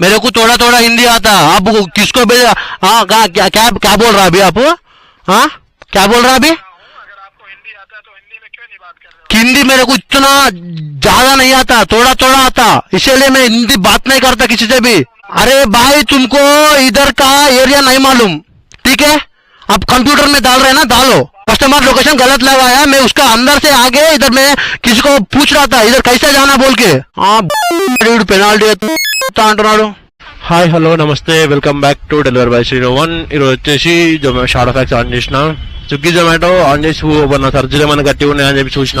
मेरे को थोड़ा थोड़ा हिंदी आता आप किसको भेजा? हाँ क्या क्या क्या, क्या बोल रहा अभी आप? हाँ? क्या बोल रहा अभी? हिंदी मेरे को इतना ज़्यादा नहीं आता थोड़ा थोड़ा आता। इसीलिए मैं हिंदी बात नहीं करता किसी से भी। अरे भाई तुमको इधर का एरिया नहीं मालूम ठीक है? आप कंप्यूटर में डाल रहे हैं ना डालो। कस्टमर लोकेशन गलत लगाया मैं उसका अंदर से आगे इधर मैं किसी को पूछ रहा था इधर कैसे जाना बोल के? हाँ पेनाल्टी అంటున్నాడు. హాయ్ హలో నమస్తే welcome back to delivery by Srinu one ఈరోజు వచ్చేసి జొమా షార్ట్ ఫ్యాక్స్ ఆన్ చేసిన. స్విగ్గీ జొమాటో ఆన్ చేసి మన సర్జీలు ఏమైనా గట్టిగా ఉన్నాయని చెప్పి చూసిన.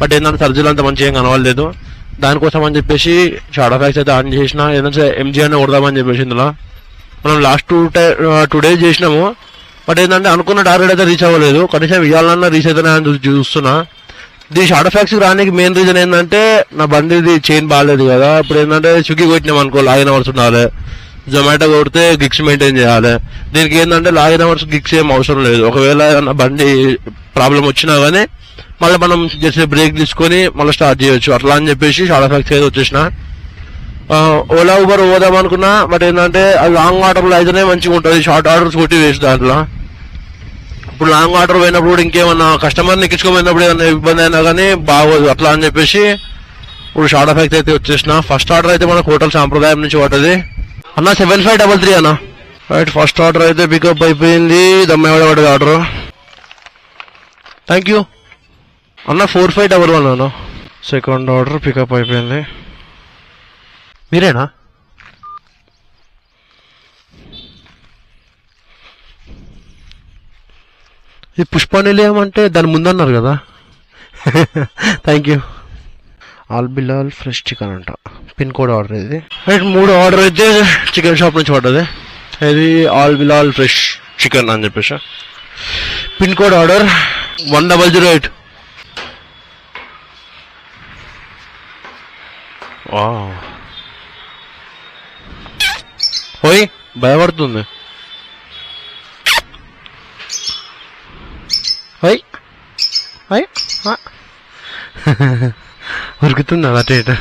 బట్ ఏంటంటే సర్జీలు అంత మంచిగా ఏం కనవలేదు దానికోసం అని చెప్పేసి షార్ట్ ఫ్యాక్స్ అయితే ఆన్ చేసిన. ఏదంటే ఎంజీ అని కొడదామని చెప్పేసి ఇందులో. మనం లాస్ట్ టూ టూ డేస్ చేసినాము. బట్ ఏంటంటే అనుకున్న టార్గెట్ అయితే రీచ్ అవ్వలేదు. కనీసం ఇవ్వాలన్నా రీచ్ అవుతానే చూస్తున్నా. దీని షార్ట్ ఫ్యాక్స్ రానికి మెయిన్ రీజన్ ఏంటంటే నా బండిది చైన్ బాగాలేదు కదా. ఇప్పుడు ఏంటంటే స్విగ్గీ కొట్టినాం అనుకో లాగిన్ అవర్స్ ఉండాలి. జొమాటో కొడితే గిక్స్ మెయింటైన్ చేయాలి. దీనికి ఏంటంటే లాగిన్ అవర్స్ గిక్స్ ఏం అవసరం లేదు. ఒకవేళ నా బండి ప్రాబ్లం వచ్చినా కానీ మళ్ళీ మనం జస్ట్ బ్రేక్ తీసుకొని మళ్ళీ స్టార్ట్ చేయొచ్చు. అట్లా అని చెప్పేసి షార్ట్ ఫ్యాక్స్ అయితే వచ్చేసిన. ఓలా ఊబర్ పోదాం అనుకున్నా బట్ ఏంటంటే లాంగ్ ఆర్డర్లో అయితేనే మంచిగా ఉంటుంది. షార్ట్ ఆర్డర్స్ కొట్టి వేసి దాంట్లో. ఇప్పుడు లాంగ్ ఆర్డర్ పోయినప్పుడు ఇంకేమన్నా కస్టమర్ని ఎక్కించుకోపోయినప్పుడు ఏమైనా ఇబ్బంది అయినా కానీ బాగోదు. అట్లా అని చెప్పేసి ఇప్పుడు షార్ట్ ఎఫెక్ట్ అయితే వచ్చేసిన. ఫస్ట్ ఆర్డర్ అయితే మనకు హోటల్ సాంప్రదాయం నుంచి పడ్డది. అన్న సెవెన్ ఫైవ్ డబల్ త్రీ అన్న. రైట్ ఫస్ట్ ఆర్డర్ అయితే పికప్ అయిపోయింది. దమ్మేవాడ పడ్డది ఆర్డర్ థ్యాంక్ యూ అన్న ఫోర్ ఫైవ్ డబల్ వన్ అన్న. సెకండ్ ఆర్డర్ పికప్ అయిపోయింది. మీరేనా? ఈ పుష్ప నిలయం అంటే దాని ముందన్నారు కదా. Thank you Al Bilal fresh chicken అంట. పిన్ కోడ్ ఆర్డర్ ఇది రైట్ మూడు ఆర్డర్ అయితే చికెన్ షాప్ నుంచి పడ్డది. ఇది ఆల్ బిలాల్ ఫ్రెష్ చికెన్ అని చెప్పేసి. Pin code order one double zero eight. ఓయ్ భయపడుతుంది. ఓయ్ ఓయ్ ఉరుకుతుంది అటు ఇటు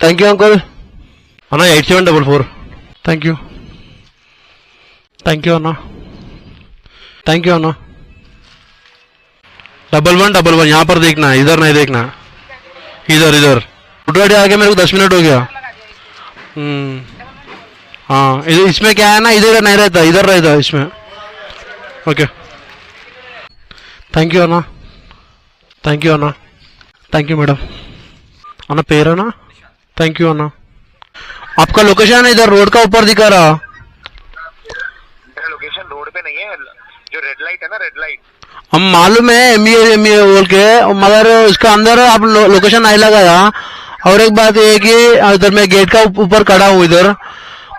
థ్యాంక్ యూ అంకుల్ అన్న eight seven double four thank you thank you అన్న థ్యాంక్ యూ అన్న डबल वन डबल वन यहाँ पर देखना इधर नहीं देखना इधर इधर फुटवाड़ी आगे मेरे को दस मिनट हो गया हम्म, हाँ इसमें क्या है ना इधर नहीं रहता इधर रहता है इसमें। ओके थैंक यू अन्ना थैंक यू अन्ना थैंक यू मैडम अन्ना पेर है ना? थैंक यू अन्ना आपका लोकेशन इधर रोड का ऊपर दिखा रहा। मेरा लोकेशन रोड पे नहीं है जो रेड लाइट है ना रेड लाइट हम मालूम है एम एम बोल के मगर उसका अंदर आप लो, लोकेशन नहीं लगाया। और एक बात ये है कि इधर मैं गेट का ऊपर खड़ा हूँ इधर।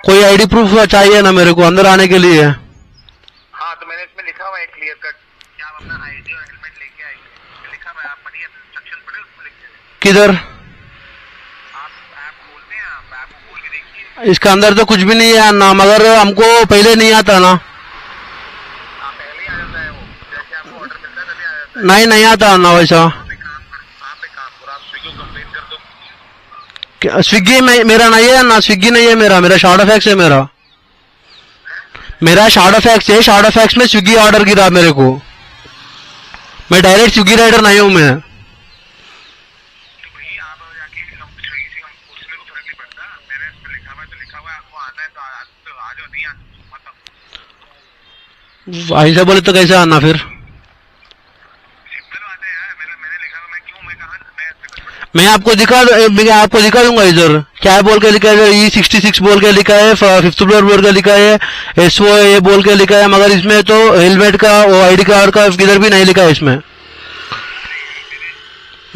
कोई आईडी प्रूफ चाहिए ना मेरे को? अंदर आने के लिए। हाँ तो मैंने इसमें लिखा हुआ है क्लियर कट क्या आप अपना आईडी और हेलमेट लेके आए? लिखा हुआ है आप पढ़िए इंस्ट्रक्शन पढ़े उसमें लिखे हैं। किधर? आप ऐप खोलते हैं आप ऐप खोल के देखिए। इसका अंदर तो कुछ भी नहीं है ना मगर हमको पहले नहीं आता ना। नहीं नहीं आता ना वैसा आप एक काम करो आप एक काम करो आप स्विगी को कंप्लेन कर दो क्या- स्विगी में मेरा नहीं है ना स्विगी नहीं है मेरा मेरा शार्ट फैक्स है मेरा। मेरा शार्ट फैक्स है शार्ट फैक्स में स्विगी ऑर्डर गिरा मेरे को। मैं डायरेक्ट स्विगी राइडर नहीं हूँ मैं। तो भाई आप जाके हम स्विगी मैं- आपको दिखा मैं आपको दिखा दूँगा इधर। क्या बोल के लिखा है? ई सिक्सटी सिक्स बोल के लिखा है फिफ्थ फ्लोर बोल के लिखा है एस ओ ए बोल के लिखा है, मगर इसमें तो हेलमेट का वो आईडी कार्ड का किधर भी नहीं लिखा है इसमें।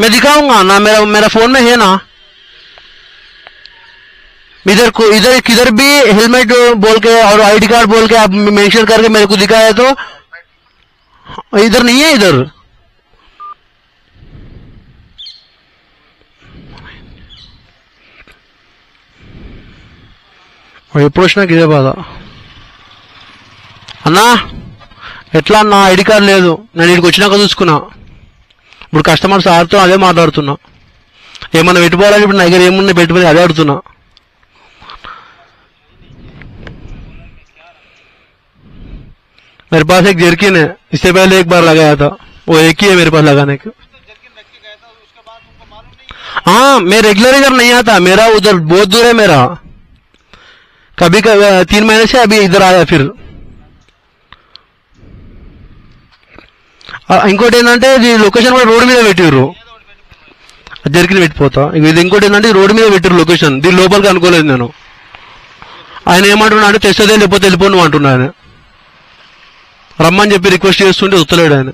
मैं दिखाऊँगा ना, मेरा मेरा फ़ोन में है ना। इधर को, इधर, किधर भी हेलमेट बोल के और आईडी कार्ड बोल के आप मेंशन करके मेरे को दिखाया तो इधर नहीं है इधर। ఎప్పుడు వచ్చినా ఇదే బాధ అన్నా ఎట్లా అన్నా ఐడి కార్డ్ లేదు నేను ఇక్కడికి వచ్చినాక చూసుకున్నా ఇప్పుడు కస్టమర్ సార్తో అదే మాట్లాడుతున్నా ఏమన్నా పెట్టుకోవాలని ఇప్పుడు నా దగ్గర ఏమున్నా పెట్టుకుని అదే అడుగుతున్నా मेरे पास एक जर्किन है इससे पहले एक बार लगाया था वो एक ही है मेरे पास लगाने को हाँ मैं रेगुलर इधर नहीं आता मेरा उधर बहुत दूर है मेरा कभी कभी तीन महीने से अभी इधर आया फिर ఆ, ఇంకోటి ఏంటంటే ఇది లొకేషన్ కూడా రోడ్ మీద పెట్టిర్రు జరిగిన పెట్టిపోతా ఇక ఇది ఇంకోటి ఏంటంటే ఇది రోడ్ మీద పెట్టిర్రు లొకేషన్ దీని లోపలికి అనుకోలేదు నేను ఆయన ఏమంటున్నా అంటే తెచ్చదే లేకపోతే వెళ్ళిపో నువ్వు అంటున్నా ఆయన రమ్మని చెప్పి రిక్వెస్ట్ చేస్తుంటే ఉత్తలేడు ఆయన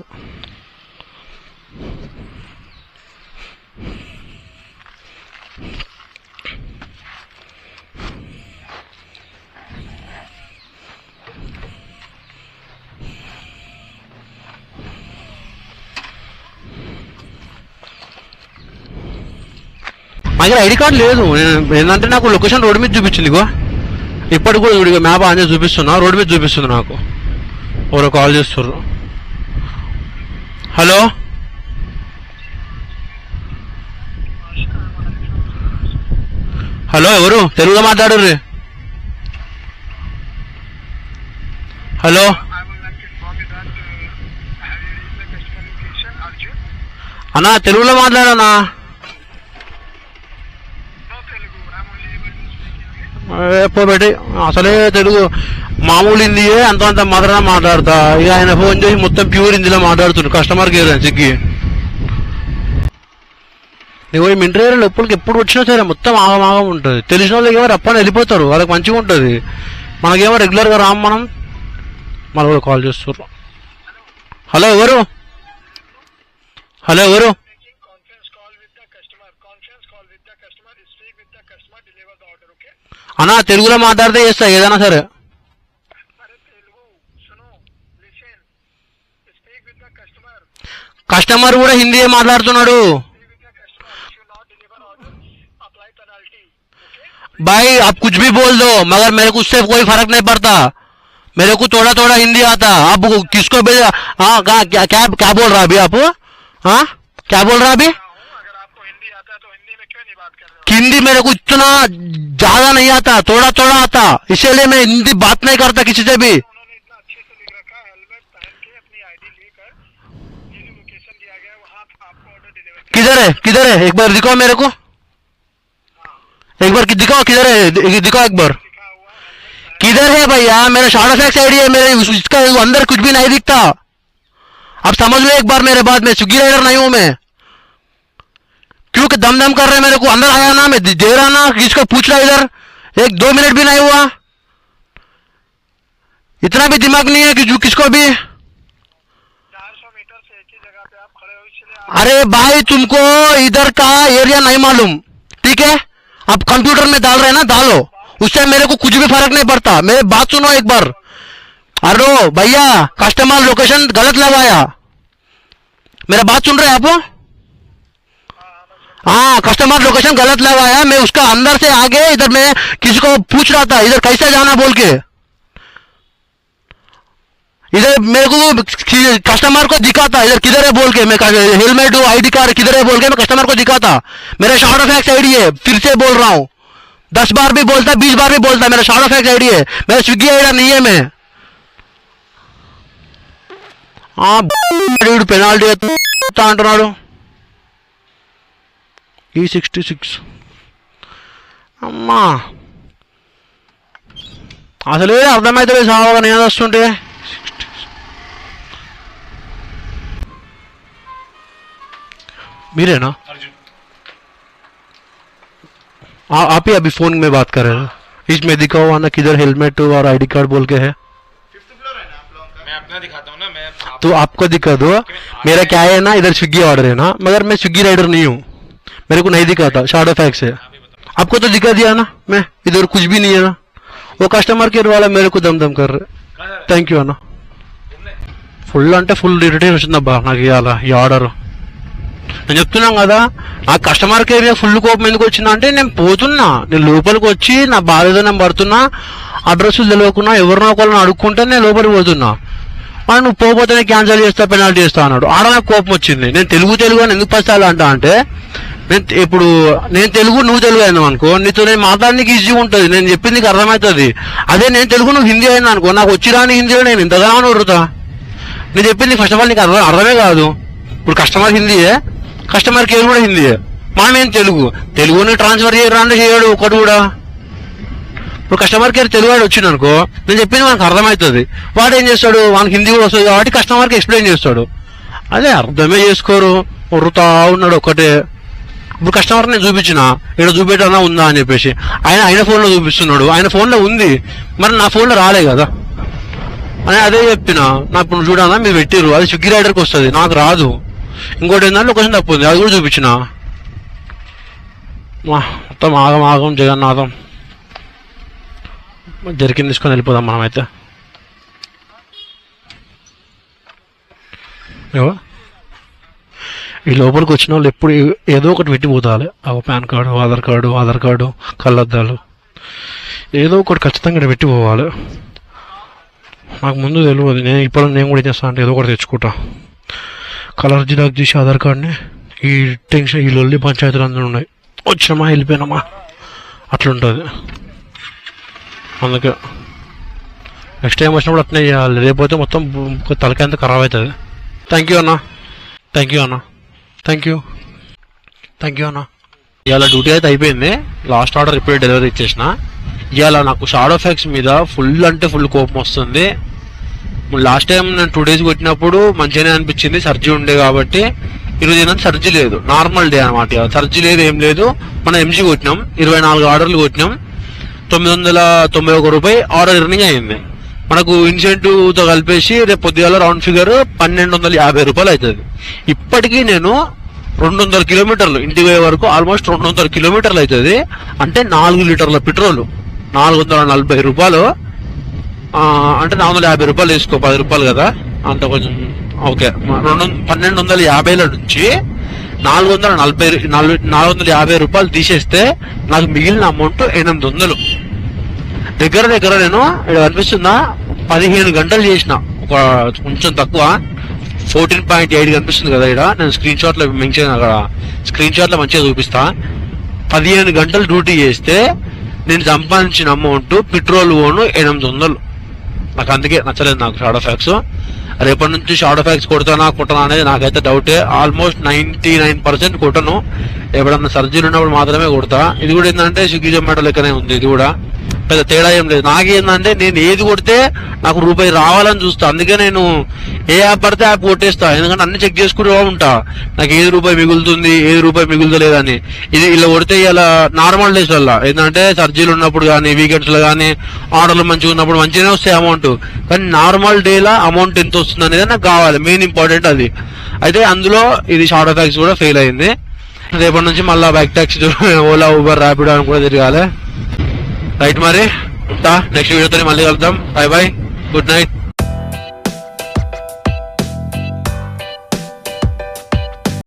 మా దగ్గర ఐడి కార్డు లేదు. ఏంటంటే నాకు లొకేషన్ రోడ్ మీద చూపించింది ఇగో. ఇప్పటికి కూడా చూడు మ్యాప్ ఆన్ చేసి చూపిస్తున్నా. రోడ్ మీద చూపిస్తుంది నాకు. ఎవరో కాల్ చేస్తున్నారు హలో? హలో ఎవరు? తెలుగులో మాట్లాడరు హలో? అన్నా తెలుగులో మాట్లాడనా ఎప్పుడు పెట్టి అసలే తెలుగు మామూలు హిందీయే అంత అంత మాత్రమే మాట్లాడతా. ఇక ఆయన ఫోన్ చేసి మొత్తం ప్యూర్ హిందీలో మాట్లాడుతుండు కస్టమర్ కేర్ అని సిగ్గి నువ్వు ఈ ఇంటర్వ్యూలో ఎప్పటికి ఎప్పుడు వచ్చినా సరే మొత్తం ఆగమాగం ఉంటుంది. తెలిసిన వాళ్ళకి ఏమో రప్పని వెళ్ళిపోతారు. వాళ్ళకి మంచిగా ఉంటుంది. మనకేమో రెగ్యులర్గా రాము మనం మళ్ళీ కూడా కాల్ చేస్తున్నారు హలో ఎవరు? హలో ఎవరు? అన్నా తెలుగులో మాట్లాడితే చేస్తా ఏదైనా సరే अरे तेलुगु सुनो listen. Speak with the customer. Customer కూడా హిందీ మాట్లాడుతున్నాడు Speak with the customer. If you not deliver order, apply penalty. Okay? भाई आप कुछ भी बोल दो मगर मेरे को उससे कोई फर्क नहीं पड़ता मेरे को थोड़ा थोड़ा हिंदी आता आप किसको भेजा हाँ क्या क्या क्या क्या बोल रहा अभी आप हाँ क्या बोल रहा अभी हिंदी मेरे को इतना ज़्यादा नहीं आता थोड़ा थोड़ा आता। इसीलिए मैं हिंदी बात नहीं करता किसी से भी। किधर है? किधर है? एक बार दिखाओ मेरे को। एक बार दिखाओ किधर है? दिखाओ एक बार। किधर है भैया? मेरा शॉर्ट फैक्स साइड है, मेरे इसका अंदर कुछ भी नहीं दिखता। अब समझ लो एक बार मेरे बात में, स्विगी राइडर नहीं हूँ मैं। क्योंकि दम दम कर रहे मेरे को अंदर आया ना मैं दे रहा ना किसको पूछ रहा इधर? एक दो मिनट भी नहीं हुआ। इतना भी दिमाग नहीं है कि जो किसको भी। अरे भाई तुमको इधर का एरिया नहीं मालूम ठीक है? आप कंप्यूटर में डाल रहे हैं ना डालो। उससे मेरे को कुछ भी फ़र्क नहीं पड़ता। मेरी बात सुनो एक बार। अरे भैया कस्टमर लोकेशन गलत लगाया मेरा बात सुन रहे हैं आप? हाँ कस्टमर लोकेशन गलत लगाया मैं उसका अंदर से आगे इधर मैं किसी को पूछ रहा था इधर कैसे जाना बोल के इधर मेरे को कस्टमर को दिखाता इधर किधर है बोल के मैं हेलमेट हूँ आईडी कार्ड किधर है बोल के मैं कस्टमर को दिखाता मेरा शॉर्ट ऑफ एक्स आईडी है फिर से बोल रहा हूँ दस बार भी बोलता बीस बार भी बोलता मेरा शॉर्ट ऑफ एक्स आईडी है मेरा स्विगी आईडी नहीं है मैं వీడు పెనాల్టీ ఎత్తా అంటున్నాడు ఈ సిక్స్టీ సిక్స్ అమ్మా అసలే అర్థమవుతుంది సావగా నేను వస్తుంటే మీరేనా आ- आप ही अभी फोन में बात कर रहे हैं इसमें दिखाओ आना किधर हेलमेट और आईडी कार्ड बोल के है मैं अपना दिखाता हूँ ना मैं आप- तो आपको दिखा दो मेरा क्या है ना इधर स्विगी ऑर्डर है ना मगर मैं स्विगी राइडर नहीं हूँ मेरे को नहीं दिखा था शार्ड फैक्स है आपको तो दिखा दिया ना मैं इधर कुछ भी नहीं है ना वो कस्टमर केयर वाला मेरे को दम दम कर रहे థ్యాంక్ యూ అన్న ఫుల్ అంటే ఫుల్ ఇరిటేషన్ వచ్చిందబ్బా నాకు ఇవాళ ఈ ఆర్డర్ నేను చెప్తున్నాం కదా నా కస్టమర్ కేర్ మీద ఫుల్ కోపం ఎందుకు వచ్చిందా అంటే నేను పోతున్నా నేను లోపలికి వచ్చి నా బాధతో నేను పడుతున్నా అడ్రస్ తెలియకుండా ఎవరినో ఒకరిని అడుక్కుంటే నేను లోపలికి పోతున్నా మనం నువ్వు పోకపోతేనే క్యాన్సిల్ చేస్తా పెనాల్టీ చేస్తా అన్నాడు. ఆడ నాకు కోపం వచ్చింది. నేను తెలుగు తెలుగు అని ఎందుకు పస్తాలు అంటా అంటే నేను ఇప్పుడు నేను తెలుగు నువ్వు తెలుగు అయినావు అనుకో నీతో నేను మాట్లాడడానికి ఈజీ ఉంటుంది. నేను చెప్పింది నీకు అర్థమవుతుంది. అదే నేను తెలుగు నువ్వు హిందీ అయినా అనుకో నాకు వచ్చి రాని హిందీలో నేను ఇంతగానో ఉడుతా నేను చెప్పింది ఫస్ట్ ఆఫ్ ఆల్ నీకు అర్థం అర్థమే కాదు. ఇప్పుడు కస్టమర్ హిందీయే కస్టమర్ కేర్ కూడా హిందీయే మనమేం తెలుగు. తెలుగుని ట్రాన్స్ఫర్ చేయరా అంటే చేయడు ఒకటి కూడా. ఇప్పుడు కస్టమర్ కేర్ తెలుగు వాడు వచ్చిండు అనుకో నేను చెప్పింది మనకు అర్థమవుతుంది. వాడు ఏం చేస్తాడు? వానికి హిందీ కూడా వస్తుంది. కాబట్టి కస్టమర్కి ఎక్స్ప్లెయిన్ చేస్తాడు. అదే అర్థమే చేసుకోరు. ఉరుతా ఉన్నాడు ఒకటే ఇప్పుడు కస్టమర్ నేను చూపించిన ఇక్కడ చూపెట్టనా ఉందా? అని చెప్పేసి. ఆయన ఆయన ఫోన్లో చూపిస్తున్నాడు. ఆయన ఫోన్లో ఉంది. మరి నా ఫోన్లో రాలే కదా. అని అదే చెప్పిన. నా ఇప్పుడు చూడాలా? మీరు పెట్టిర్రు. అది స్విగ్గీ రైడర్కి వస్తుంది. నాకు రాదు. ఇంకోటి ఏంటంటే లొకేషన్ తప్పు ఉంది. అది కూడా చూపించిన. మా, మొత్తం ఆగం ఆగం జగన్నాథం. జరికింది తీసుకొని వెళ్ళిపోదాం మనమైతే. ఏవో ఈ లోపలికి వచ్చిన వాళ్ళు ఎప్పుడు ఏదో ఒకటి పెట్టి పోతాలి. ఆ PAN card Aadhaar card Aadhaar card కళ్ళద్దాలు. ఏదో ఒకటి ఖచ్చితంగా ఇక్కడ నాకు ముందు తెలియదు. నేను ఇప్పుడు నేను కూడా చేస్తాను అంటే ఏదో ఒకటి తెచ్చుకుంటా. కలర్ జిరాక్ చేసి ఆధార్ కార్డ్ని ఈ టెన్షన్ ఈ లొల్లి పంచాయతీలు అందరూ ఉన్నాయి. వచ్చినామా వెళ్ళిపోయినామా? అట్లుంటుంది. అందుకే. నెక్స్ట్ టైం వచ్చినప్పుడు అట్నే చేయాలి. రేపోతే మొత్తం బు- తలకాయ అంతా ఖరాబ్ అవుతుంది. థ్యాంక్ యూ అన్న. థ్యాంక్ యూ అన్న. థ్యాంక్ యూ థ్యాంక్ యూ అన్న. ఇవాళ డ్యూటీ అయితే అయిపోయింది. లాస్ట్ ఆర్డర్ ఇప్పుడే డెలివరీ ఇచ్చేసిన. ఇవాళ నాకు షాడో ఫ్యాక్స్ మీద ఫుల్ అంటే ఫుల్ కోపం వస్తుంది. లాస్ట్ టైం నేను టూ డేస్ కొట్టినప్పుడు మంచిగానే అనిపించింది. సర్జీ ఉండే కాబట్టి. ఈరోజు ఏంటంటే సర్జీ లేదు. నార్మల్ డే అనమాట సర్జీ లేదు ఏం లేదు. మనం ఎంజీ కొట్టినాం. ఇరవై నాలుగు ఆర్డర్లు కొట్టినాం. తొమ్మిది వందల తొంభై ఒక రూపాయి ఆర్డర్ ఎర్నింగ్ అయింది. మనకు ఇన్సెంటివ్తో కలిపేసి రేపు పొద్దుగాల రౌండ్ ఫిగర్ పన్నెండు వందల యాభై రూపాయలు అవుతుంది. ఇప్పటికీ నేను రెండు వందల కిలోమీటర్లు ఇంటికి పోయే వరకు ఆల్మోస్ట్ రెండు వందల కిలోమీటర్లు అవుతుంది. అంటే నాలుగు లీటర్ల పెట్రోల్. నాలుగు వందల నలభై రూపాయలు. అంటే నాలుగు వందల యాభై రూపాయలు వేసుకో పది రూపాయలు కదా. అంత కొంచెం ఓకే. రెండు పన్నెండు వందల యాభైల నుంచి నాలుగు వందల నలభై నాలుగు నాలుగు వందల యాభై రూపాయలు తీసేస్తే నాకు మిగిలిన అమౌంట్ ఎనిమిది వందలు దగ్గర దగ్గర నేను ఇక్కడ కనిపిస్తుందా పదిహేను గంటలు చేసిన. ఒక కొంచెం తక్కువ. ఫోర్టీన్ పాయింట్ ఎయిట్ కనిపిస్తుంది కదా ఇక్కడ. నేను స్క్రీన్ షాట్లో మెన్షన్ అక్కడ. స్క్రీన్ షాట్లో మంచిగా చూపిస్తా. పదిహేను గంటలు డ్యూటీ చేస్తే నేను సంపాదించిన అమౌంట్ పెట్రోల్ ఓను ఎనిమిది వందలు. నాకు అందుకే నచ్చలేదు నాకు షాడో ఫ్యాక్స్. రేపటి నుంచి షాడో ఫ్యాక్స్ కొడతానా కొట్టనా అనేది నాకైతే డౌటే. ఆల్మోస్ట్ నైన్టీ నైన్ పర్సెంట్ కొట్టను. ఎప్పుడన్నా సర్జరీ ఉన్నప్పుడు మాత్రమే కొడతా. ఇది కూడా ఏంటంటే స్విగ్గీ జొమాటో లెక్కనే ఉంది. ఇది కూడా పెద్ద తేడా ఏం లేదు. నాకేందంటే నేను ఏది కొడితే నాకు రూపాయి రావాలని చూస్తా. అందుకే నేను ఏ యాప్ పడితే యాప్ కొట్టేస్తా. ఎందుకంటే అన్ని చెక్ చేసుకుంటూ ఉంటా. నాకు ఏది రూపాయి మిగులుతుంది ఏది రూపాయి మిగులుతలేదని. ఇది ఇలా కొడితే ఇలా నార్మల్ డేస్ వల్ల. ఏంటంటే సర్జీలు ఉన్నప్పుడు కానీ వీకెండ్స్లో కానీ ఆర్డర్లు మంచిగా ఉన్నప్పుడు మంచిగానే వస్తాయి అమౌంట్. కానీ నార్మల్ డేలా అమౌంట్ ఎంత వస్తుంది అనేది నాకు కావాలి. మెయిన్ ఇంపార్టెంట్ అది. అయితే అందులో ఇది షార్ట్ ట్యాక్స్ కూడా ఫెయిల్ అయింది. రేపటి నుంచి మళ్ళీ bike taxi Ola Uber Rapido అని కూడా తిరగాలి. రైట్ మరి ఉంటా నెక్స్ట్ వీడియోతో మళ్ళీ కలుద్దాం. By by good night